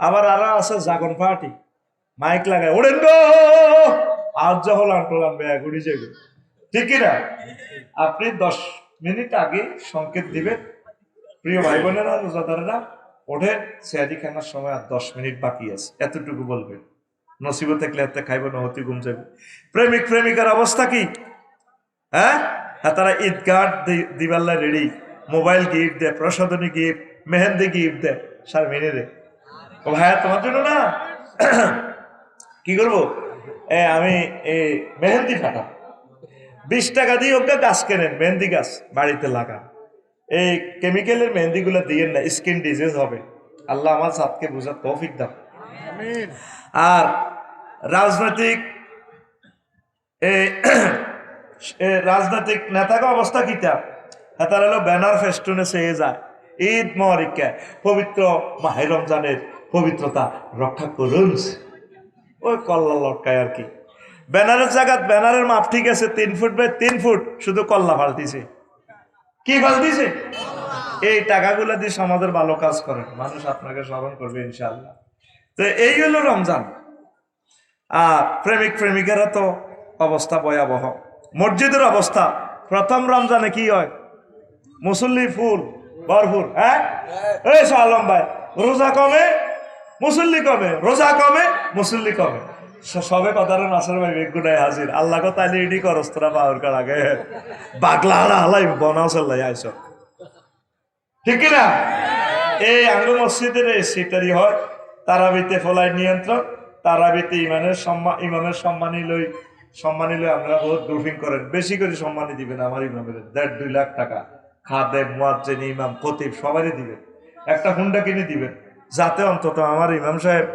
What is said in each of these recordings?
আবার আরও আছে জাগন পার্টি। মাইক লাগায় ওড়েন আজ যখন আনটোলাম ব্যাগ উড়ি যাবে ঠিক না আপনি দশ মিনিট আগে সংকেত দিবেন। প্রিয় ভাই বোনেরা রোজাদারেরা ওঠে সেহাদি খানার সময় আর দশ মিনিট বাকি আছে। এতটুকু বলবেন। নসিব থাকলে হাতে খাইব না হতে যাবে প্রেমিক, প্রেমিকার অবস্থা কি? হ্যাঁ? হ্যাঁ তারা ঈদগাহ দিবাল্লা রেডি মোবাইল গিফট দেয় প্রসাদনী গিফট মেহেন্দি গিফট দেয়। সার মেনে রে ও ভাইয়া তোমার জন্য না। কি করব? এ আমি এই মেহেন্দি ফাটা। বিশ টাকা দিয়ে ওকে গাছ কেনেন মেহেন্দি গাছ বাড়িতে লাগান এই কেমিক্যালের মেহেন্দিগুলো দিয়ে না স্কিন ডিজিজ হবে। আল্লাহ আমার সাথকে বুঝার তৌফিক দাও আর রাজনৈতিক রাজনৈতিক নেতাকে অবস্থা কিতা? তার হলো ব্যানার ফেস্টুনে চেয়ে যায়। ঈদ মহারিকা পবিত্র মাহে রমজানের পবিত্রতা রক্ষা করুন। ওই কল্লা লটকায় আর কি। ব্যানারের জায়গাত ব্যানারের মাপ ঠিক আছে, তিন ফুট বাই তিন ফুট, শুধু কল্লা ফালতিছে। কি ফালতিছে? এই টাকাগুলো দিয়ে সমাজের ভালো কাজ করেন, মানুষ আপনাকে স্মরণ করবে ইনশাল্লাহ তো এই হলো রমজান। আর প্রেমিক প্রেমিকারা তো অবস্থা ভয়াবহ। মসজিদের অবস্থা, প্রথম রমজানে কি হয়? মুসল্লি ফুল, ভরপুর হ্যাঁ? এই আলম ভাই, রোজা কমে মুসল্লি কমে রোজা কমে মুসল্লি কমে সবে কথার নাসের ভাই বেগুনায় হাজির। আল্লাহ কো তাইলে ইডি করস তোরা পাওয়ার কার আগে। বাগলা হালা হালাই বনাও চাল্লাই আইস ঠিক কি না এই আঙ্গু মসজিদের এই সিটারি হয়, তারাবিতে ফলাই নিয়ন্ত্রণ, তারাবিতে ইমানের সম্মান ইমামের সম্মানী লই সম্মানী লই আমরা বহুত গ্রুপিং করেন। বেশি করে সম্মানী দিবেন আমার ইমামের। দেড় দুই লাখ টাকা। খাদে মুয়াজ্জেন, ইমাম, খতিব সবারই দিবেন। একটা হুন্ডা কিনে দিবেন। যাতে অন্তত আমার ইমাম সাহেব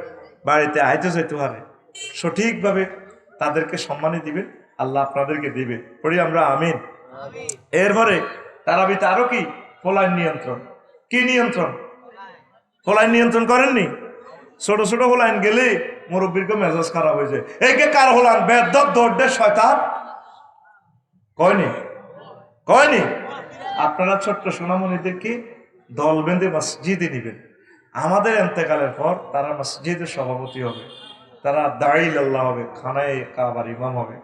বাড়িতে আইতে যেতে পারে। সঠিকভাবে তাদেরকে সম্মানী দিবেন আল্লাহ আপনাদেরকে দিবে। পড়ি আমরা আমিন। এরপরে তারাবিতে আরও কি? ফলাইন নিয়ন্ত্রণ। কি নিয়ন্ত্রণ? ফলাইন নিয়ন্ত্রণ করেননি? ছোট ছোট হোলাইন গেলে মুরব্বীর মেজাজ খারাপ হয়ে যায়। এই কে কার হোলান বেদ দৌড়ে শয়তান। কয়নি? কয়নি? আপনারা ছোট্ট সোনামণিদেরকে দল বেঁধে মসজিদে নিবেন। আমাদের এন্তেকালের পর তারা মসজিদের সভাপতি হবে। তারা দাঁড়িয়ে আল্লাহ হবে, খানায় কাবার ইমাম হবে।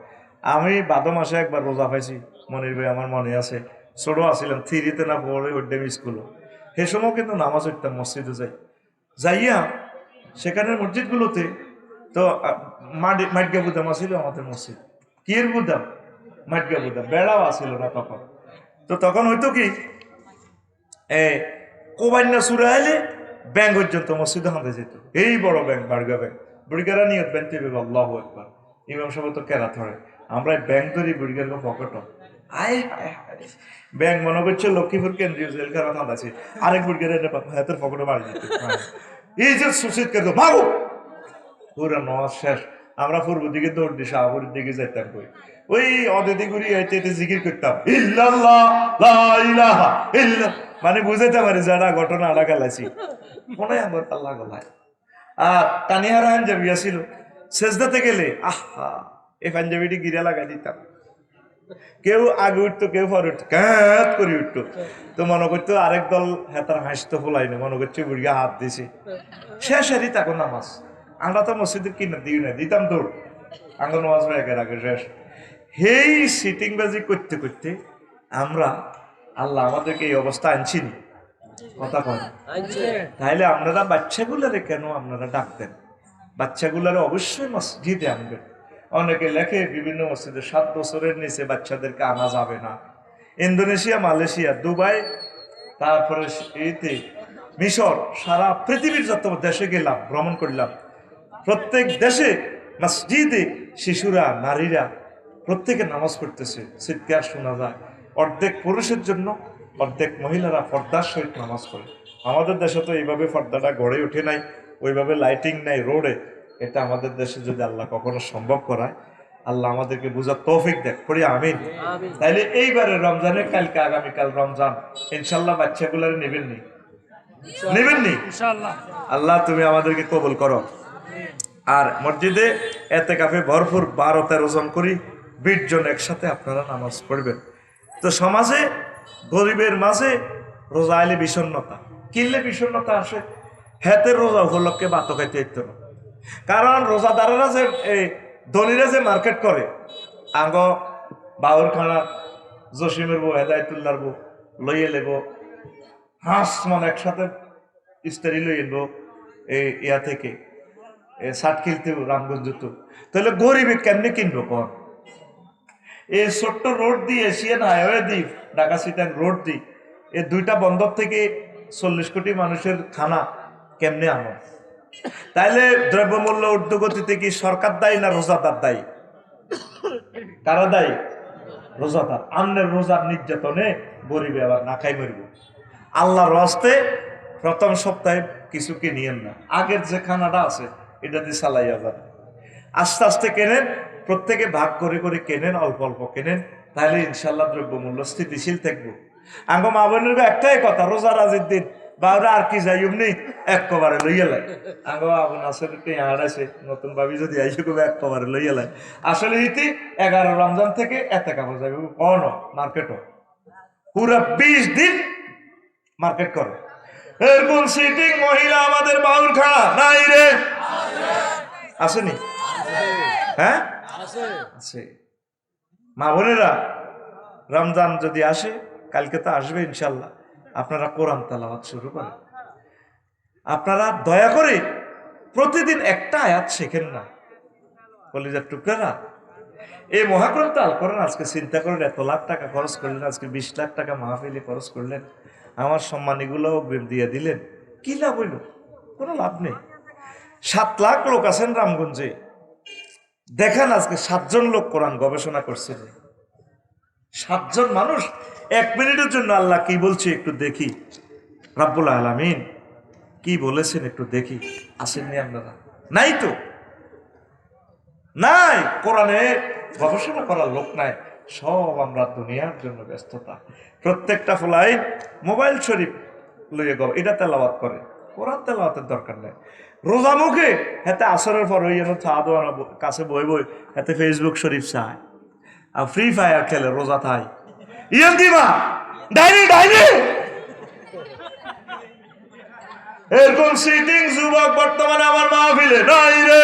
আমি বাদ মাসে একবার রোজা পাইছি। মনির ভাই আমার মনে আছে, ছোট আসছিলাম থ্রিতে না পড়ে ওড্ডেম স্কুলও সে সময় কিন্তু নামাজ উঠতাম মসজিদে যাই। যাইয়া সেখানের মসজিদগুলোতে তো মাটি মাটগা বুদাম আছিল আমাদের মসজিদ। কি এর বুদাম? মাটগা বুদাম, বেড়াও আসিল না তখন। তো তখন হইতো কি, এ কোবান্যা সুরে আইলে ব্যাংক পর্যন্ত মসজিদে হাতে যেত। এই বড় ব্যাংক বার্গা ব্যাংক বুড়িগারা নিয়ত ব্যাংক থেকে আল্লাহ একবার ইমাম সাহেব তো কেরা ধরে। আমরা ব্যাংক ধরি বুড়িগার পকেট আয়। ব্যাংক মনে করছে লক্ষ্মীপুর কেন্দ্রীয় জেলখানা থান আছে। আরেক হাতের পকেটে মারি এই যে সুশীত করে মাগো পুরা নজ শেষ। আমরা পূর্ব দিকে দৌড় দিই শাহপুরের দিকে যাইতাম কই। ওই অদিতি গুড়ি এতে জিকির করতাম, ইল্লাল্লাহ মানে বুঝাইতে পারি যারা ঘটনা আড়া গেলাইছি মনে আমার আল্লাহ গলায় আর তানিয়া রাহান যাবি আসিল শেষদাতে গেলে আহা, এই পাঞ্জাবিটি গিরা লাগাই দিতাম। কেউ আগে উঠতো, কেউ পরে উঠতো, ক্যাত করে উঠতো। তো মনে করতো আরেক দল হেতার হাসতো ফোলাই না মনে করছে বুড়িয়া হাত দিছে। শেষ হারি তাকে নামাজ। আমরা তো মসজিদের কিনে দিই না, দিতাম দৌড় আঙ্গ নামাজ হয়ে গেল আগে শেষ। হেই সিটিং বাজি করতে করতে আমরা আল্লাহ আমাদেরকে এই অবস্থা আনছি আনছিনি। কথা কয়। তাহলে আপনারা বাচ্চাগুলারে কেন আপনারা ডাকতেন? বাচ্চাগুলারে অবশ্যই মসজিদে আনবেন। অনেকে লেখে বিভিন্ন মসজিদে সাত বছরের নিচে বাচ্চাদেরকে আনা যাবে না। ইন্দোনেশিয়া মালয়েশিয়া দুবাই তারপরে এতে মিশর সারা পৃথিবীর যত দেশে গেলাম ভ্রমণ করলাম প্রত্যেক দেশে মসজিদে শিশুরা নারীরা প্রত্যেকে নামাজ পড়তেছে। চিৎকার শোনা যায়। অর্ধেক পুরুষের জন্য অর্ধেক মহিলারা পর্দার সহিত নামাজ পড়ে। আমাদের দেশে তো এইভাবে পর্দাটা গড়ে ওঠে নাই ওইভাবে লাইটিং নাই রোডে এটা আমাদের দেশে যদি আল্লাহ কখনো সম্ভব করায় আল্লাহ আমাদেরকে বুঝার তৌফিক দেখ করি আমিন। তাইলে এইবারে রমজানের কালকে আগামীকাল রমজান ইনশাল্লাহ বাচ্চাগুলারে নেবেননি নেবেননি আল্লাহ তুমি আমাদেরকে কবুল করো। আর মসজিদে এতে কাফে ভরপুর বারো তেরো জন করি বিশ জন একসাথে আপনারা নামাজ পড়বেন। তো সমাজে গরিবের মাঝে রোজা আইলে বিষণ্ণতা। কিনলে বিষণ্ণতা আসে, হেতের রোজা উপলক্ষে ভাত খাইতে হইতো না। কারণ রোজাদারেরা যে এই ধনীরা যে মার্কেট করে আগ বাউর খানা জসিমের বউ হেদায়তুল্লার বউ লইয়ে লেব, হাঁস মানে একসাথে ইস্তারি লই এনবো এই ইয়া থেকে ষাট কিলতে রামগঞ্জ তাহলে গরিবে কেমনে কিনবো কর এই ছোট্ট রোড দিয়ে এশিয়ান হাইওয়ে দি ঢাকা সিটাং রোড দি এই দুইটা বন্দর থেকে চল্লিশ কোটি মানুষের খানা কেমনে আনো? তাইলে দ্রব্যমূল্য ঊর্ধ্বগতিতে কি সরকার দায়ী না রোজাদার দায়ী? কারা দায়ী? রোজাদার। আন্নের রোজার নির্যাতনে গরিবে আবার না খাই মরিব। আল্লাহর হস্তে প্রথম সপ্তাহে কিছু কিনিয়েন না। আগের যে খানাটা আছে, এটা দিয়ে চালাইয়া যান। আস্তে আস্তে কেনেন? প্রত্যেকে ভাগ করে করে কেনেন, অল্প অল্প কেনেন, তাহলে ইনশাল্লাহ দ্রব্যমূল্য স্থিতিশীল থাকব। আঙ্গ মা বোনের একটাই কথা, রোজা রাজের দিন বাবরা আর কি যাই এমনি এক কবারে লাই। আঙ্গ আসলে একটু ইয়ার আছে, নতুন ভাবি যদি আইসে কবে এক কবারে লইয়া লাই। আসলে ইতি এগারো রমজান থেকে এত কাপড় যাবে কন মার্কেটও। পুরা বিশ দিন মার্কেট করে। এরকম সিটিং মহিলা আমাদের বাউল খাড়া নাই রে। আসেনি? হ্যাঁ? মা বোনেরা, রমজান যদি আসে, কালকে তো আসবে ইনশাল্লাহ আপনারা কোরআন তালাওয়াত শুরু করেন। আপনারা দয়া করে প্রতিদিন একটা আয়াত শেখেন না। কলিজার টুকরারা এই মহাগ্রন্থ আল করেন আজকে চিন্তা করেন, এত লাখ টাকা খরচ করলেন, আজকে বিশ লাখ টাকা মাহফিলে খরচ করলেন। আমার সম্মানীগুলো দিয়ে দিলেন। কি লাভ হইল? কোনো লাভ নেই। সাত লাখ লোক আছেন রামগঞ্জে। দেখান আজকে সাতজন লোক কোরআন গবেষণা করছেন সাতজন মানুষ এক মিনিটের জন্য আল্লাহ কি বলছে একটু দেখি। রাব্বুল আলামিন কি বলেছেন একটু দেখি। আসেননি আপনারা? নাই তো। নাই, কোরআনে গবেষণা করার লোক নাই। সব আমরা দুনিয়ার জন্য ব্যস্ততা। প্রত্যেকটা ফলাই মোবাইল শরীফ লইয়ে গো এটা তেলাওয়াত করে। কোরআন তেলাওয়াতের দরকার নেই। রোজা মুখে হাতে আসরের পর ওই যেন চা দোয়ানো কাছে বই বই হাতে ফেসবুক শরীফ চায়। আর ফ্রি ফায়ার খেলে, রোজা থাই ইয়েন দিবা ডাইনি ডাইনি! এরকম সিটিং যুবক বর্তমানে আমার মাহফিলে নাই রে।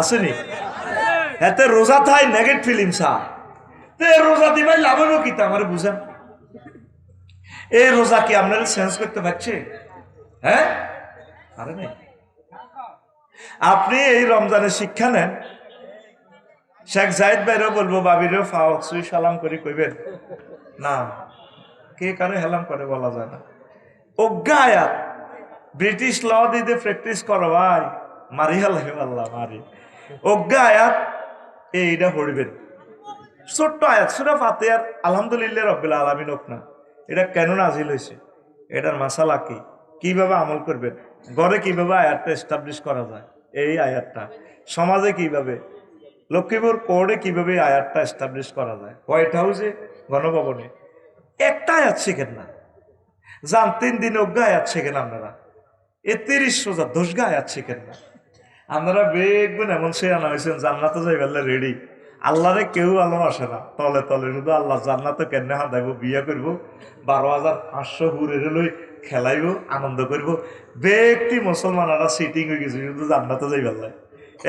আসেনি? এতে রোজা থাই নেগেট ফিলিং চা তে রোজা দিবাই লাভ কি তা আমার বুঝেন? এই রোজা কি আপনারা সেন্স করতে পারছে? হ্যাঁ? আরে নেই। আপনি এই রমজানের শিক্ষা নেন? শেখ জাহিদ ভাইরও বলব সুই সালাম করে, কইবেন? না। কে কারে হেলাম করে বলা যায় না। অজ্ঞা আয়াত। ব্রিটিশ ল দিতে প্র্যাকটিস করো ভাই। মারি হালাই আল্লাহ, মারি। অজ্ঞা আয়াত এইটা পড়বেন। ছোট্ট আয়াত, সুরা ফাতেয়ার আলহামদুলিল্লাহ রব্বিল আলমিন না, এটা কেন নাজিল হয়েছে এটার মাসালা কি? কীভাবে আমল করবেন? ঘরে কীভাবে আয়াতটা এস্টাবলিশ করা যায়? এই আয়াতটা। সমাজে কীভাবে? লক্ষ্মীপুর কোর্টে কীভাবে আয়াতটা এস্টাবলিশ করা যায়? হোয়াইট হাউসে গণভবনে। একটা আয়াত শেখেন না। যান, তিন দিন অজ্ঞা আয়াত শেখেন আপনারা। এ তিরিশ সোজা দোষগা আয়াত শেখেন না। আপনারা বেগবেন এমন সে আনা হয়েছেন, জান্নাতে যাই বেলা রেডি আল্লাহরে কেউ আলম আসে না। তলে তলে শুধু আল্লাহ জান্নাতে কেনে হাঁদাইব, বিয়ে করব? বারো হাজার পাঁচশো হুরের লই খেলাইব, আনন্দ করব। ব্যক্তি মুসলমানরা সিটিং হয়ে গেছে শুধু জান্নাতে যাই বেলায়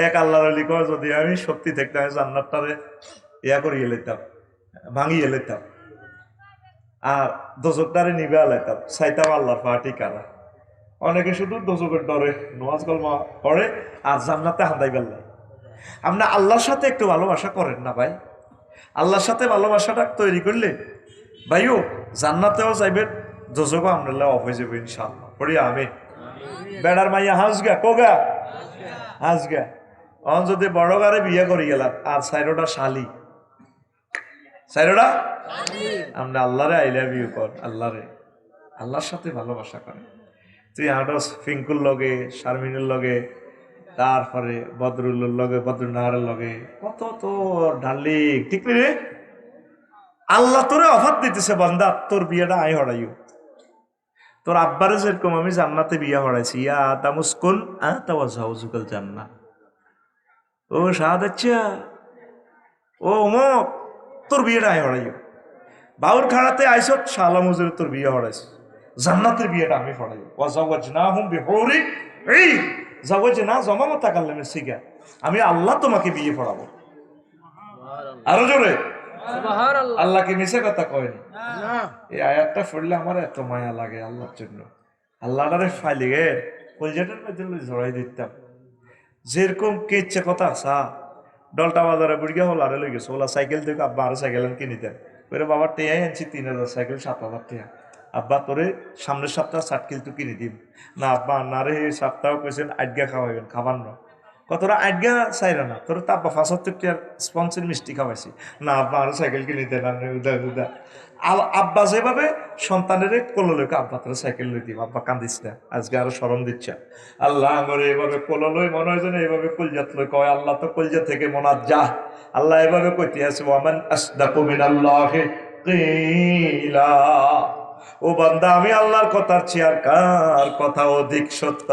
এক আল্লাহর আলী কয়, যদি আমি শক্তি থাকতে আমি জান্নাতটারে ইয়া করিয়ে লইতাম, ভাঙিয়ে লইতাম, আর দোজকটারে নিবে আলাইতাম চাইতাম আল্লাহর পার্টি কারা? অনেকে শুধু দোজকের ডরে নোয়াজ কলমা পড়ে, আর জান্নাতে হাঁদাই বেল্লাই আপনি আল্লাহর সাথে একটু ভালোবাসা করেন না ভাই? আল্লাহর সাথে ভালোবাসাটা তৈরি করলে, ভাইও, জান্নাতেও যাইবেন দোজকও আমরা অফ হয়ে যাবে ইনশাল্লাহ পড়ি আমি বেড়ার মাইয়া হাঁসগা কোগা? হাঁসগা। অন যদি বড় গারে বিয়ে করে গেলাম আর সাইরোটা শালি। সাইরোটা আমরা আল্লাহরে আই লাভ ইউ কর আল্লাহরে। আল্লাহর সাথে ভালোবাসা করে। তুই আডস ফিঙ্কুর লগে শারমিনের লগে তারপরে বদরুল্লোর লগে বদরুন্নাহারের লগে। কত তো ডার্লিং ঠিক রে? আল্লাহ তোরে অফার দিতেছে বান্দা তোর বিয়েটা আই হড়াইও। তোর আব্বারে যেরকম আমি জান্নাতে বিয়া হড়াইছি ইয়া তামুস্কুন আ তাওয়া জাউজুকাল জান্নাত ও শাহাদাচ্ছা ও অমক তোর বিয়েটা আই হড়াইও। বাউর খাড়াতে আইসত শালা তোর বিয়ে হড়াইছে জান্নাতের বিয়েটা আমি পড়াই ও জগজ না হুম বিহরি এই জগজ না জমা তাকাল্লামের শিখা আমি আল্লাহ তোমাকে বিয়ে পড়াবো। আরও জোরে। আল্লাহকে মিশে কথা কয়নি এই আয়াতটা পড়লে আমার এত মায়া লাগে আল্লাহর জন্য। আল্লাহটারে ফাইলি গে কলজাটার মধ্যে জড়াই দিতাম। যেরকম কে ইচ্ছে কথা আসা ডলটা বাজারে বুড়িয়া হল আরে লই গেছে। ওলা সাইকেল থেকে আব্বা আরও সাইকেল কিনিতে করে বাবার টেয়াই আনছি তিন হাজার সাইকেল সাত হাজার টেয়া। আব্বা তোরে সামনের সপ্তাহ সাইকেল তো কিনে দিম। না আব্বা না রে সপ্তাহ কইছেন আজ্ঞা খাওয়াইবেন খাবার না। কতটা আজ্ঞা চাইরা না, তোর তো আব্বা ফাঁসাত্তর টিয়ার স্পন্সের মিষ্টি খাওয়াইছি। না, আব্বা আরও সাইকেল কিনে দেন আর উদা উদা আব্বা যেভাবে সন্তানের কোলো লইকে আব্বা তোর সাইকেল লই দিব, আব্বা কান্দিস না, আজকে আরও স্মরণ দিচ্ছে। আল্লাহ আমার এইভাবে কোলো লই, মনে হয় যেন এইভাবে কলজাত লই কয়, আল্লাহ তো কলজা থেকে মনাত যা আল্লাহ এভাবে কইতে আছে, ওয়ামান আসদাকু মিনাল্লাহি কিলা। ও বান্দা, আমি আল্লাহর কথার চেয়ার কার কথা অধিক সত্য?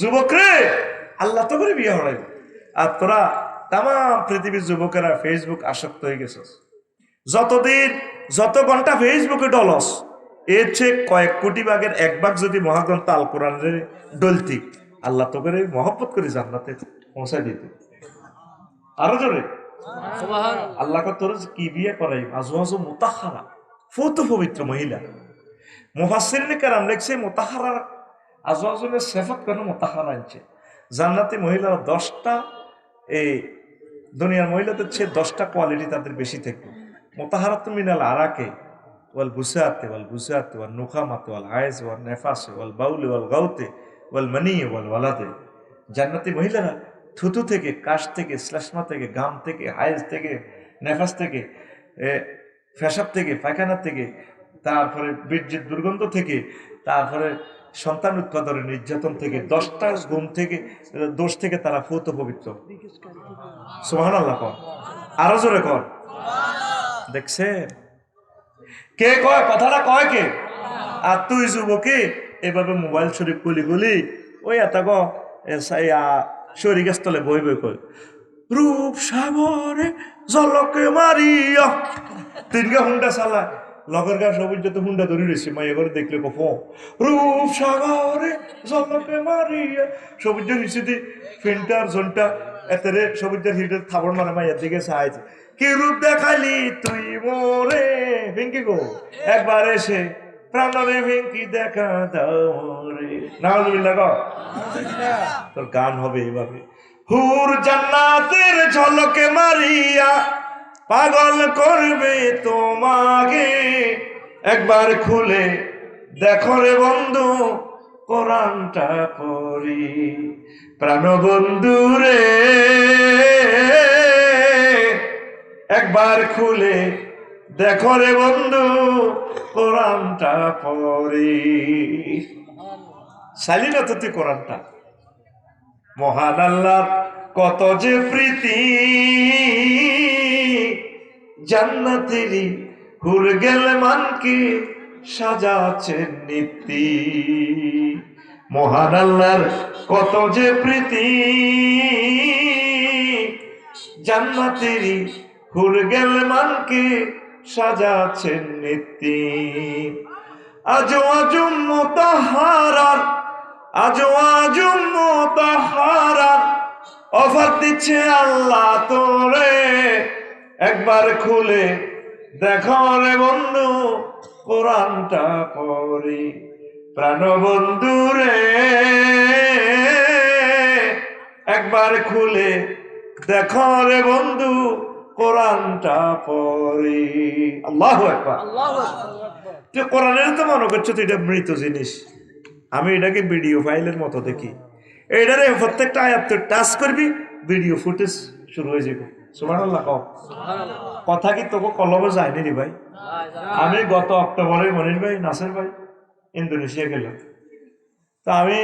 যুবক রে আল্লাহ তো করে বিয়ে হড়াই আর তোরা তাম পৃথিবীর যুবকেরা ফেসবুক আসক্ত হয়ে গেছিস। যতদিন যত ঘণ্টা ফেসবুকে ডলস এর চেয়ে কয়েক কোটি ভাগের এক ভাগ যদি মহাগ্রন্থ আল কোরআনের ডলতি আল্লাহ তো করে মহব্বত করে জান্নাতে পৌঁছায় দিত। আরও জোরে? আল্লাহকে তোর কি বিয়ে করাই? আজওয়াজ মোতাহারা। ফুত পবিত্র মহিলা। মুফাসসিরিনে কেরাম লেখছে মোতাহারা আজওয়াজের সেফত কেন মোতাহারা আনছে জান্নাতি মহিলারা দশটা এই দুনিয়ার মহিলাদের চেয়ে দশটা কোয়ালিটি তাদের বেশি থাকবে মোতাহারাত মিনাল আরাকে ওয়াল বুসাতে ওয়াল বুসাতে ওয়াল নুখামাতে ওয়াল হায়েজ ওয়াল নেফাসে ওয়াল বাউলে ওয়াল গাউতে ওয়াল মানি ওয়াল ওয়ালাদে। জান্নাতি মহিলারা থুতু থেকে কাশ থেকে শ্লেষ্মা থেকে গাম থেকে হায়েজ থেকে নেফাস থেকে এ, ফেসাব থেকে পায়খানা থেকে তারপরে বীর্যের দুর্গন্ধ থেকে তারপরে সন্তান উৎপাদনের নির্যাতন থেকে, দশটা গুণ থেকে, দোষ থেকে তারা ফুত পবিত্র। সুহান আল্লাহ কর। আরও জোরে কর। দেখছে কে কয়? কথাটা কয় কে? আর তুই যুবকে, এভাবে মোবাইল শরীফ গুলি গুলি, ওই এত গ শরীর স্থলে বই বই কই রূপ সাগরে জলকে মারিয়া, তিনগা হুন্ডা চালা লগর গা সবুজ যত হুন্ডা ধরে রয়েছে মাই এবার দেখলে কফ। রূপ সাগরে জলকে মারিয়া সবুজ নিচে দি ফিনটার জনটা এতেরে সবুজের হিটের থাবর মানে মাইয়ার দিকে সাহায্য কি রূপ দেখালি তুই মোরে? ভেঙ্কি গো। একবার এসে প্রাণরে ভেঙ্কি দেখা দাও রে নাউজুবিল্লাহ গো। তোর গান হবে এইভাবে। হুর জান্নাতের ঝলকে মারিয়া পাগল করবে তোমাকে। একবার খুলে দেখো রে বন্ধু, কোরআনটা পড়ি। প্রাণ বন্ধু রে একবার খুলে দেখো রে বন্ধু, কোরআনটা পড়ি। চাইলি না তুই কোরআনটা? মহান আল্লাহর কত যে প্রীতি। জান্নাতেরই হুর গেলে মানকে সাজাচ্ছেন নীতি। মহান আল্লাহর কত যে প্রীতি জান্নাতেরই হুর গেলে মানকে সাজাচ্ছেন নীতি। আজো আজম মোতাহারার আজো আজম মোতাহারার অফার দিচ্ছে আল্লাহ তোরে। একবার খুলে দেখো রে বন্ধু কোরআনটা পড়ি। প্রাণ বন্ধু রে একবার খুলে দেখো রে বন্ধু কোরআনটা পড়ি। আল্লাহ একবার তুই কোরআনের তো মনে করছ তুই এটা মৃত জিনিস? আমি এটাকে ভিডিও ফাইলের মতো দেখি। এইটারে প্রত্যেকটা আয়াত তুই টাচ করবি ভিডিও ফুটেজ শুরু হয়ে যাবে। কও। কথা কি তোকে কলমে যায়নি রে ভাই? আমি গত অক্টোবরে মনির ভাই নাসের ভাই ইন্দোনেশিয়া গেলাম। তো আমি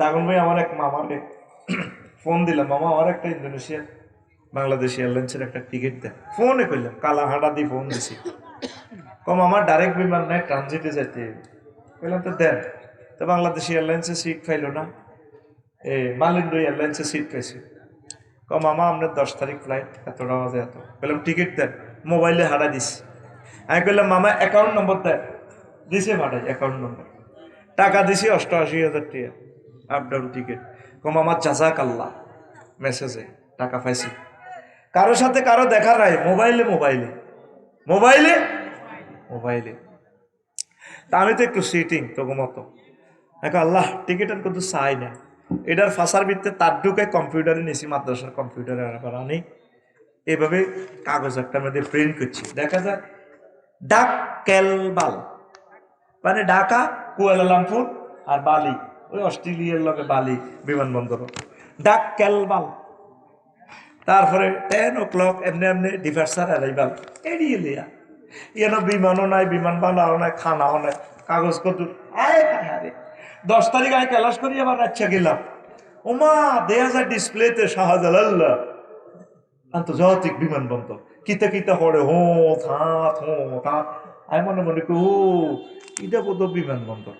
দাগন ভাই আমার এক মামাকে ফোন দিলাম। মামা আমার একটা ইন্দোনেশিয়া বাংলাদেশ এয়ারলাইন্সের একটা টিকিট দেয়। ফোনে করলাম কালাহাটা দিয়ে ফোন দিছি। কম আমার ডাইরেক্ট বিমান নাই ট্রানজিটে যেতে বললাম তো দেন। তো বাংলাদেশ এয়ারলাইন্সে সিট পাইলো না। এ মালিন্দ্র এয়ারলাইন্সে সিট পাইছি। কম মামা, আপনার দশ তারিখ ফ্লাইট এতটা বাজে এত। বললাম টিকিট দেন। মোবাইলে হারা দিস আমি বললাম মামা অ্যাকাউন্ট নম্বর দেন। দিছে মাঠাই অ্যাকাউন্ট নম্বর টাকা দিছি অষ্টআশি হাজার টাকা আপ ডাউন টিকিট কম আমার চাচা কাল্লা মেসেজে টাকা পাইছি। কারোর সাথে কারও দেখা নাই মোবাইলে মোবাইলে মোবাইলে মোবাইলে তা আমি তো একটু সিটিং তোকে মতো। আল্লাহ টিকিট আর কিন্তু চাই না এটার ফাঁসার ভিত্তে তার ঢুকে কম্পিউটারে নিয়েছি মাদ্রাসার কম্পিউটারে আনি এভাবে কাগজ একটা মধ্যে প্রিন্ট করছি। দেখা যায় ডাক কেলবাল। মানে ঢাকা, কুয়ালালামপুর আর বালি। ওই অস্ট্রেলিয়ার লগে বালি বিমানবন্দর। ডাক কেলবাল। তারপরে টেন ও ক্লক এমনি এমনি ডিভার্সার অ্যারাইভাল এড়িয়ে লিয়া ইয়েন বিমানও নাই, বিমান বানাও নাই, খানাও নাই কাগজ কত আয়। দশ তারিখ আয় ক্যালাস করি, আবার আচ্ছা গেলাম। ওমা দেয়া যায় ডিসপ্লেতে শাহজালাল্লাহ। আন্তর্জাতিক বিমানবন্দর। কিতা কিতা হরে হো থাত হো থাত আমি মনে মনে করি ও এটা বোধ বিমানবন্দর।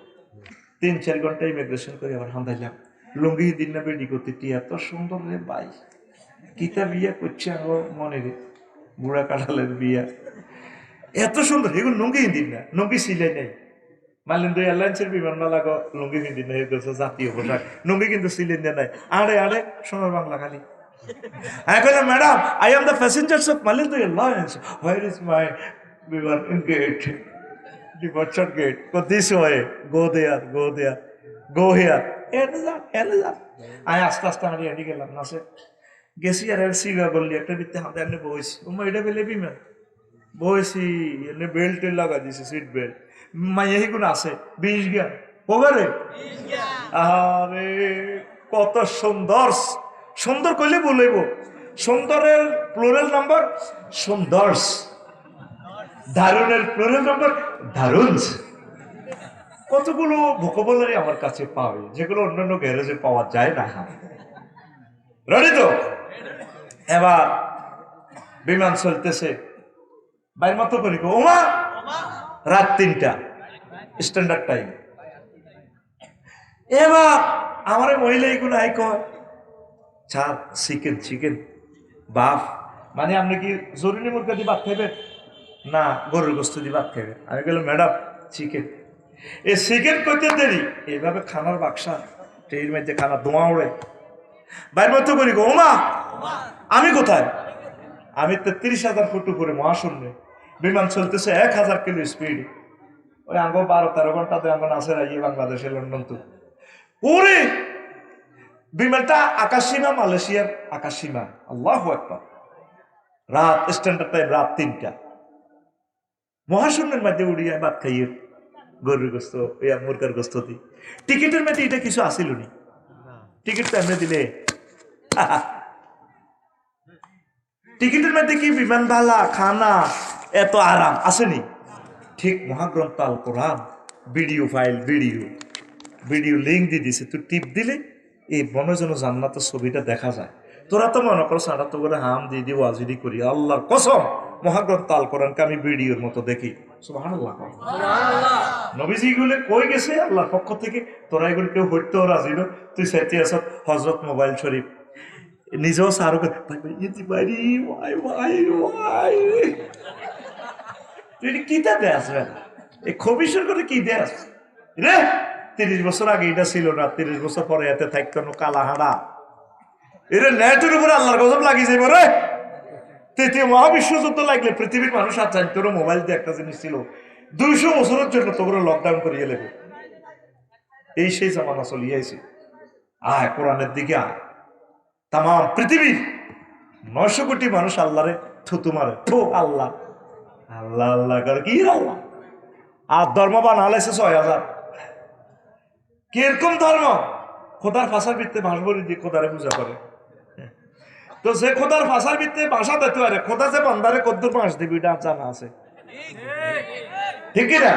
তিন, চার ঘণ্টা ইমিগ্রেশন করে, আবার হান্দাইলাম। লুঙ্গি দিন না বেডি করতে, টি এত সুন্দর রে বাই কিতা বিয়া করছে আমার মনে রে, বুড়া কাঁঠালের বিয়া। এত সুন্দর, এগুলো লুঙ্গি দিন না লুঙ্গি সিলাই নাই। মালিন্দ এয়ারলাইন্সের বিমানমালা গো লুঙ্গি হিন্দি না এগুলো জাতীয় পোশাক লুঙ্গি কিন্তু সিলেন নাই আরে আরে সোনার বাংলা খালি go, madam, I am the passengers of Malindu Airlines. Where is my Vivan gate? Departure gate. Go this way. Go there. Go there. Go here. এনে যান এনে যান আমি আস্তে আস্তে হারিয়ে হারিয়ে গেলাম না সে গেছি আর সিগা বললি একটা বিত্তে হাতে এনে বইছি ও এটা বেলে বিমান বইছি এনে বেল্ট লাগা দিছে সিট বেল্ট মাই এই গুণ আছে বিশ জ্ঞান ওভারে আরে কত সুন্দর। সুন্দর কইলে বলইব সুন্দরের প্লোরাল নাম্বার সুন্দর। দারুণের প্লোরাল নাম্বার দারুণ। কতগুলো ভোকাবুলারি আমার কাছে পাবে যেগুলো অন্যান্য গ্যারেজে পাওয়া যায় না। রেডি তো? এবার বিমান চলতেছে। বাইর মতো করি ওমা! রাত তিনটা স্ট্যান্ডার্ড টাইম এবার আমার মহিলা এগুলো আই কয় চিকেন চিকেন, বাফ। মানে আপনি কি জরুরি মুরগা দিয়ে ভাত খাইবেন? না, গরুর গোস্ত দিয়ে ভাত খাইবেন। আমি গেলাম ম্যাডাম, চিকেন। এ চিকেন করতে দেরি। এইভাবে খানার বাক্সা, ট্রেনের মধ্যে খানা ধোঁয়া ওড়ে। বাইর মতো করি গো, ওমা, আমি কোথায়? আমি তেত্রিশ হাজার ফুট উপরে মহাশূন্যে বিমান চলতেছে এক হাজার কিলো স্পিড ওই আঙ্গ বারো তেরো ঘন্টাতে আঙ্গ নাচে রাইয়ে বাংলাদেশে লন্ডন তো। ওরে! বিমানটা আকাশসীমা, মালয়েশিয়ার আকাশসীমা। আল্লাহ একবার রাত স্ট্যান্ডার্ড টাইম রাত তিনটা। মহাশূন্যের মধ্যে উড়িয়া ভাত খাইয়ে গরুর গোস্ত ইয়া মুরগার গোস্ত দি। টিকিটের মধ্যে এটা কিছু আসিল নি। টিকিট তো এমনি দিলে। টিকিটের মধ্যে কি বিমান ভালা, খানা এত আরাম আসেনি ঠিক মহাগ্রন্থ আল কোরআন video file video video link দিয়ে দিছে। তুই টিপ দিলে এই বনজন জান্নাতের ছবিটা দেখা যায়। তোরা তো মনে করো সারা তো করে হাম দিয়ে দিয়ে ওয়াজিদি করি। আল্লাহর কসম মহাগ্রন্থ আল কোরআনকে আমি ভিডিওর মতো দেখি। সুবহানাল্লাহ। নবীজি গুলো কই গেছে? আল্লাহর পক্ষ থেকে। তোরা এগুলো কেউ হইতেও রাজি তুই সাইতে আস হজরত মোবাইল শরীফ। নিজেও ভাই ভাই ভাই ভাই। তুই এটা কিতা দে আসবে এই খবিসের করে কি দে আস রে, তিরিশ বছর আগে এটা ছিল না, তিরিশ বছর পরে এতে থাকতো না, কালা হাঁড়া। এরে নেটের উপরে আল্লাহর গজব লাগিয়ে যাইব রে। তৃতীয় মহাবিশ্ব যুদ্ধ লাগলে পৃথিবীর মানুষ আর জানতো মোবাইল দিয়ে একটা জিনিস ছিল। দুইশো বছরের জন্য তোমরা লকডাউন করিয়ে লেবে। এই সেই জামানা চলিয়েছে আয়, কোরআনের দিকে আয়। তাম পৃথিবীর নয়শো কোটি মানুষ আল্লাহরে থুতু মারে। থু, আল্লাহ। আল্লাহ আল্লাহ করে। কি আল্লাহ আর ধর্ম বানালাইছে ছয় হাজার কীরকম ধর্ম? খোদার ফাঁসার ভিত্তে বাঁশ বলি দিয়ে খোদারে পূজা করে। তো সে খোদার ফাঁসার ভিত্তে বাসা দিতে পারে খোদা যে বান্দারে কদ্দুর বাঁশ দিবি, এটা জানা আছে। ঠিক না?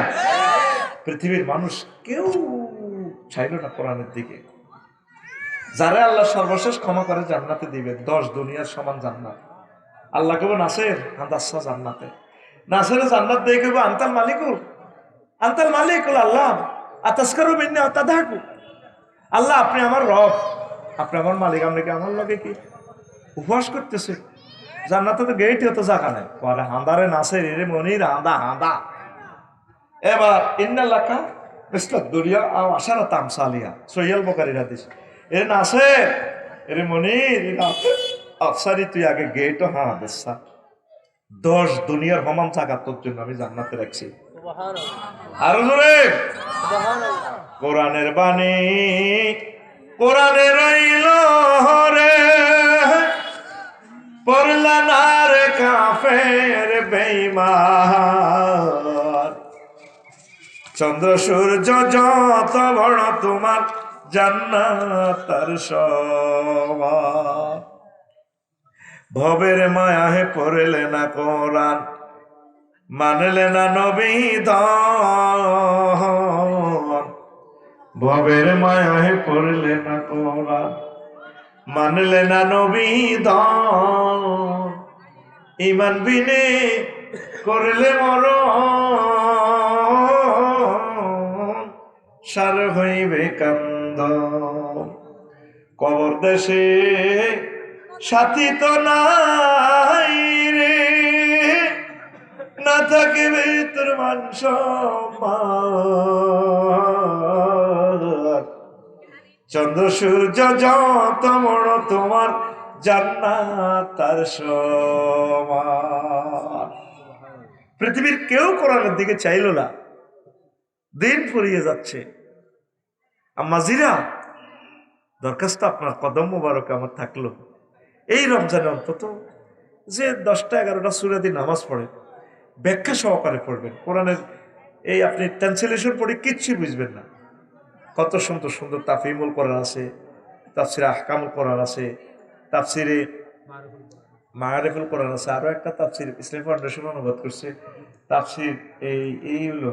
পৃথিবীর মানুষ কেউ চাইল না কোরআনের দিকে। যারা আল্লাহ সর্বশেষ ক্ষমা করে জান্নাতে দিবে, দশ দুনিয়ার সমান জান্নাত। আল্লাহ কেবল নাসের আন্দাসা জান্নাতে। নাসের জান্নাত দিয়ে কেবল আন্তাল মালিকুল আন্তাল মালিকুল আল্লাহ, আতাসকারু মিন্নি আতাদাকু আল্লাহ, আপনি আমার রব, আপনি আমার মালিক আপনাকে আমার লগে কি উপবাস করতেছে জান্নাতে তো গেইটি হতো জায়গা নাই। পরে হাঁদারে নাসের, এরে মনির হাঁদা হাঁদা এবার ইন্নাল্লাকা মিস্টার দুরিয়া আও আশারা তামসালিয়া সহিয়াল বকারির হাদিস। এর না আছে এর মনির আফসারি, তুই আগে গেট হ্যাঁ দেশা দশ দুনিয়ার হমান চাকা তোর জন্য আমি জান্নাতে রাখছি। আরও জোরে। কোরআনের বাণী কোরআনে রইল রে পড়লানার কাফের বেইমান চন্দ্র সূর্য যত বড় তোমার জান্নাতার সমান। ভবের মায়া হে পড়লে না কোরআন, মানলে না নবী ভবের মায়া হে পড়লে না কোরআন, মানলে না নবী ইমান বিনে করলে মর সার হইবে কান্দ কবর দেশে সাথী তো নাই রে। না থাকিবে তোর সম্মান। চন্দ্র, সূর্য, যত বড় তোমার জান্নাত, তার পৃথিবীর কেউ কোরআনের দিকে চাইল না। দিন ফুরিয়ে যাচ্ছে। আম্মাজিরা দরখাস্ত আপনার কদম মোবারক আমার থাকল। এই রমজানে অন্তত যে দশটা, এগারোটা সুরাদি নামাজ পড়ে, ব্যাখ্যা সহকারে পড়বেন। কোরআনের এই আপনি ট্রান্সলেশন পড়ে কিচ্ছু বুঝবেন না। কত সুন্দর সুন্দর তাফিমুল করার আছে, তাফসিরে আহকামুল করার আছে, তাফসিরে মায়ারেফুল করার আছে আরও একটা তাফসির ইসলাম ফাউন্ডেশন অনুবাদ করছে, তাফসির এই এই হলো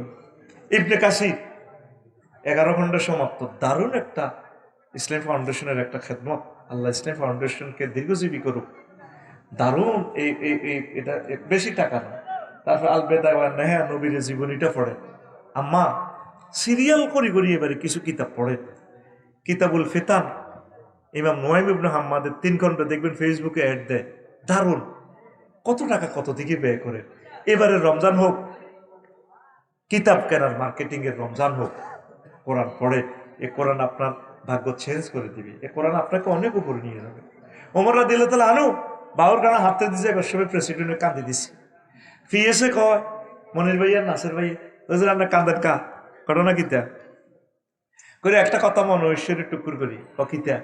ইবনে কাসির, এগারো ঘণ্টা সমাপ্ত। দারুণ একটা ইসলাম ফাউন্ডেশনের একটা খেদমত। আল্লাহ ইসলাম ফাউন্ডেশনকে দীর্ঘজীবী করুক। দারুণ এই এটা বেশি টাকা না। তারপর আলবেদা বা নেহা নবীর জীবনীটা পড়ে। আম্মা, সিরিয়াল করি করি এবারে কিছু কিতাব পড়ে। কিতাবুল ফিতান, ইমাম নোয়াইম ইবনে হাম্মাদের তিন ঘণ্টা দেখবেন, ফেসবুকে অ্যাড দেয়। দারুণ। কত টাকা, কত দিকে ব্যয় করে। এবারে রমজান হোক, কিতাব কেনার মার্কেটিংয়ের রমজান হোক, কোরআন পড়ে। এ কোরআন আপনার ভাগ্য চেঞ্জ করে দিবে। এ কোরআন আপনাকে অনেক উপরে নিয়ে যাবে। ওমররা দিলে তাহলে আনো বাউর গানা হাতে দিছে একবার সবাই প্রেসিডেন্টের কান্দে দিছে। ফিয়েছে কয়, মনির ভাইয়া নাসের ভাই, ওই যে আমরা কান্দেন কা ঘটনা কিতা করে একটা কথা মনে ঐশ্বরের টুকুর করি কিতা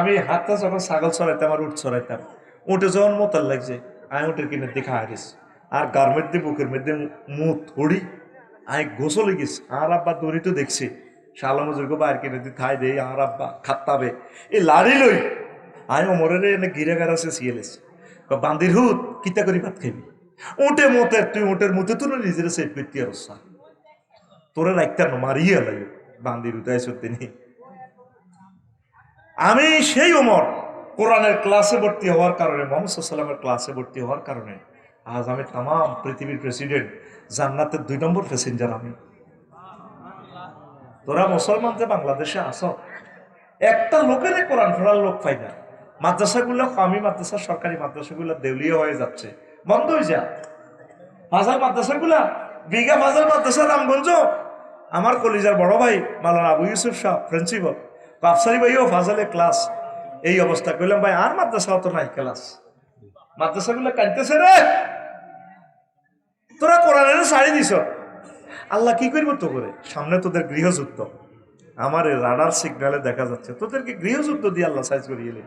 আমি হাতটা যখন ছাগল চড়াইতাম আর উঠ চড়াইতাম উঠে যখন মোতার লাগছে, আমি উঠের কিনে দেখা হারিস আর গার দিয়ে বুকের মধ্যে মুখ থড়ি আমি গোসলে গেছি। আর আব্বা দড়ি তো দেখছি শালাম যোগ্য বাইর কিনে দি, থাই দেই আর আব্বা খাত্তাবে এই লাড়ি লই আমি ওমরের এনে গিরে গারাছে সিয়েলেস বান্দির হুত, কিতা করি ভাত খাইবি? উঠে মতে, তুই উঠের মতে তো নিজের সেট করতে অবস্থা। তোরে রাখতাম না মারিয়া লাগে বান্দির উঠাই তিনি আমি সেই ওমর, কোরআনের ক্লাসে ভর্তি হওয়ার কারণে, মোহাম্মদ সাল্লামের ক্লাসে ভর্তি হওয়ার কারণে, আজ আমি তাম পৃথিবীর প্রেসিডেন্ট জান্নাতের দুই নম্বর প্যাসেঞ্জার আমি। তোরা মুসলমান যে বাংলাদেশে আস একটা লোকের কোরআন পড়ার লোক পাই না। মাদ্রাসাগুলো আমি মাদ্রাসা, সরকারি মাদ্রাসাগুলো দেউলিয়া হয়ে যাচ্ছে। বন্ধ হয়ে যা। ফাজার মাদ্রাসাগুলা, বিঘা ফাজার মাদ্রাসা, রামগঞ্জ। আমার কলিজার বড় ভাই মালানা আবু ইউসুফ শাহ প্রিন্সিপাল আফসারি ভাইও ফাজালে ক্লাস এই অবস্থা কইলাম ভাই, আর মাদ্রাসা তো নাই ক্লাস মাদ্রাসাগুলো কানতেছে রে। তোরা কোরআনের শাড়ি দিছ। আল্লাহ কি করব তো করে সামনে তোদের গৃহযুদ্ধ। আমার এই রাডার সিগনালে দেখা যাচ্ছে। তোদেরকে গৃহযুদ্ধ দিয়ে আল্লাহ সাইজ করিয়ে এলে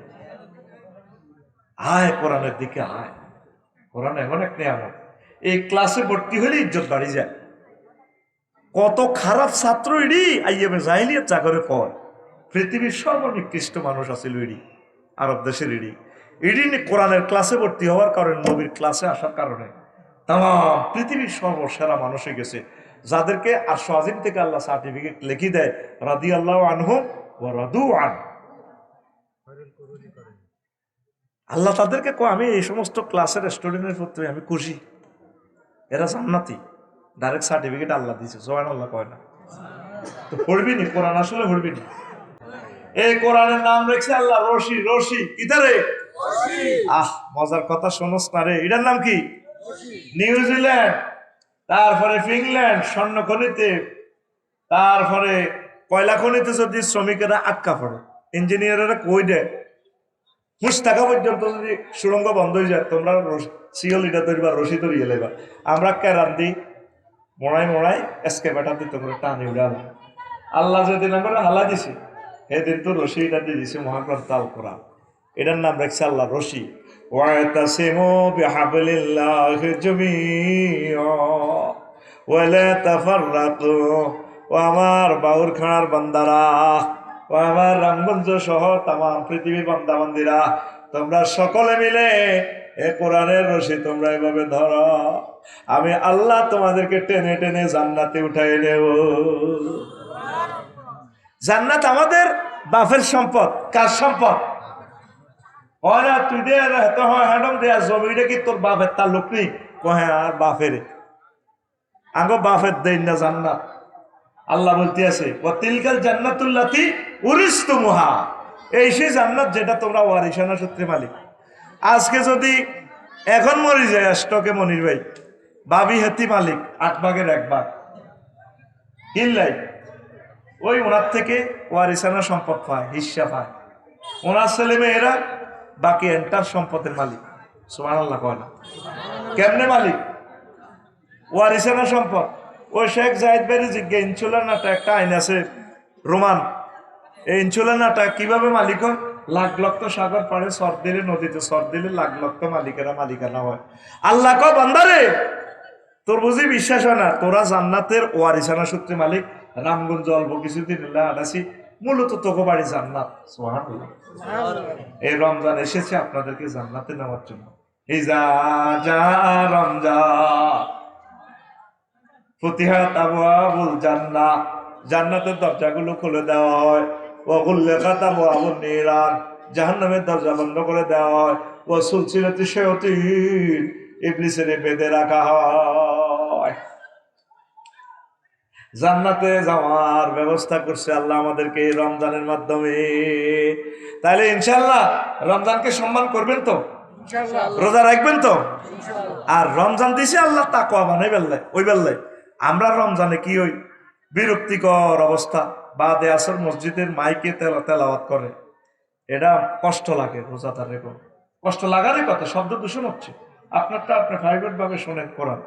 আয়, কোরআনের দিকে আয়। কোরআন এমন এক নিয়ামত। এই ক্লাসে ভর্তি হলে ইজ্জত বাড়ি যায়। কত খারাপ ছাত্র ইডি, আইএমএ জাহিলিয়াত চাকরে পর। পৃথিবীর সর্বনিকৃষ্ট মানুষ আছিল ইডি, আরব দেশের ইডি। ইডি কোরআনের ক্লাসে ভর্তি হওয়ার কারণে, নবীর ক্লাসে আসার কারণে। তাম, পৃথিবীর সর্বসেরা মানুষ গেছে। যাদেরকে আর সোয়াজিম থেকে আল্লাহ সার্টিফিকেট লিখি দেয় রাদি আল্লাহ আনহু ও রাদু আন। আল্লাহ তাদেরকে কয় আমি এই সমস্ত ক্লাসের স্টুডেন্টের প্রতি আমি খুশি। এরা জান্নাতি। ডাইরেক্ট সার্টিফিকেট আল্লাহ দিছে। সোহান আল্লাহ কয় না। তো পড়বি নি? কোরআন আসলে পড়বি নি? এই কোরআনের নাম রেখেছে আল্লাহ রশি। রশি কিতারে? আহ মজার কথা শোনস না রে। এটার নাম কি? নিউজিল্যান্ড। তারপরে ফিনল্যান্ড, স্বর্ণ খনিতে, তারপরে কয়লা খনিতে যদি শ্রমিকেরা আটকা পড়ে, ইঞ্জিনিয়াররা কই দেয়? হুঁশ থাকা পর্যন্ত যদি সুড়ঙ্গ বন্ধ হয়ে যায়, তোমরা সিওলিটা তৈরিবা রশি তৈরি এলেবা আমরা কেরান দিই মোড়াই মোড়াই এসকে বেটা দিতে করে টানি উড়াল। আল্লাহ যেদিন আমরা হালা দিছি, সেদিন তো রশি এটা দিয়ে দিছে মহাগ্রন্থ আল কোরআন এটার নাম রাখছে আল্লাহ রশি। আমার বাউর খানার বান্দারা ও আমার রামগঞ্জ সহ তাম পৃথিবীর বান্দিরা তোমরা সকলে মিলে এ কোরআনের রশি তোমরা এভাবে ধরো। আমি আল্লাহ তোমাদেরকে টেনে টেনে জান্নাতে উঠাই নেব জান্নাত আমাদের বাফের সম্পদ, কার সম্পদ? না তুই দে দেয়া জমিটা কি তোর বাপের তার লোক নেই? কহে, আর বাপের আগে বাপের দেন না জান্নাত। আল্লাহ বলতে আছে ও তিলকাল জান্নাতুল্লাতি উরিস্তু মুহা এই সেই জান্নাত যেটা তোমরা ওয়ারিসানা সূত্রে মালিক। আজকে যদি এখন মরি যায় স্টকে মনির ভাই। বাবি হেতি মালিক, আট ভাগের এক ভাগ কিনলাই ওই ওনার থেকে ওয়ারিসানা সম্পদ পায় হিস্সা পায়। ওনার ছেলে মেয়েরা বাকি এন্টার সম্পদের মালিক। সুমান কয় না। কেমনে মালিক? ওয়ারিসানা সম্পদ। ওই শেখ জাহিদ বাড়ি জিজ্ঞে ইনসুলার নাটা একটা আইন আছে রোমান। এই ইনসুলার নাটা কীভাবে মালিক হয়? লাখ লক্ষ সাগর পাড়ে, সর দিলে নদীতে, সর দিলে লাখ লক্ষ মালিকেরা মালিকানা হয়। আল্লাহ ক বান্দারে, তোর বুঝি বিশ্বাস হয় না? তোরা জান্নাতের ওয়ারিসানা সূত্রে মালিক? রামগঞ্জ অল্প কিছুদিন আনাসি মূলত তোকে বাড়ি জান্নাত। এই রমজান এসেছে আপনাদেরকে জান্নাতে নেওয়ার জন্য। ইজা যা রমজান ফতিহাত আবুল জান্না জান্নাতের দরজাগুলো খুলে দেওয়া হয়। আবুল নিরান জাহান্নামের দরজা বন্ধ করে দেওয়া হয়। ও সুলসিলতি শেয়তি ইবলিসের বেঁধে রাখা হয়। জান্নাতে যাওয়ার ব্যবস্থা করছে আল্লাহ আমাদেরকে রমজানের মাধ্যমে। তাহলে ইনশাল্লাহ রমজানকে সম্মান করবেন তো? রোজা রাখবেন তো? আর রমজান দিছে আল্লাহ তাকওয়া বানাই বেললে ওই বেললে আমরা রমজানে কি ওই বিরক্তিকর অবস্থা। বা দেয়াসর মসজিদের মাইকে তেলা তেলাওয়াত করে। এটা কষ্ট লাগে রোজাদারের কষ্ট লাগারই কথা শব্দ দূষণ হচ্ছে। আপনারটা আপনি প্রাইভেট ভাবে শোনেন কোরআন।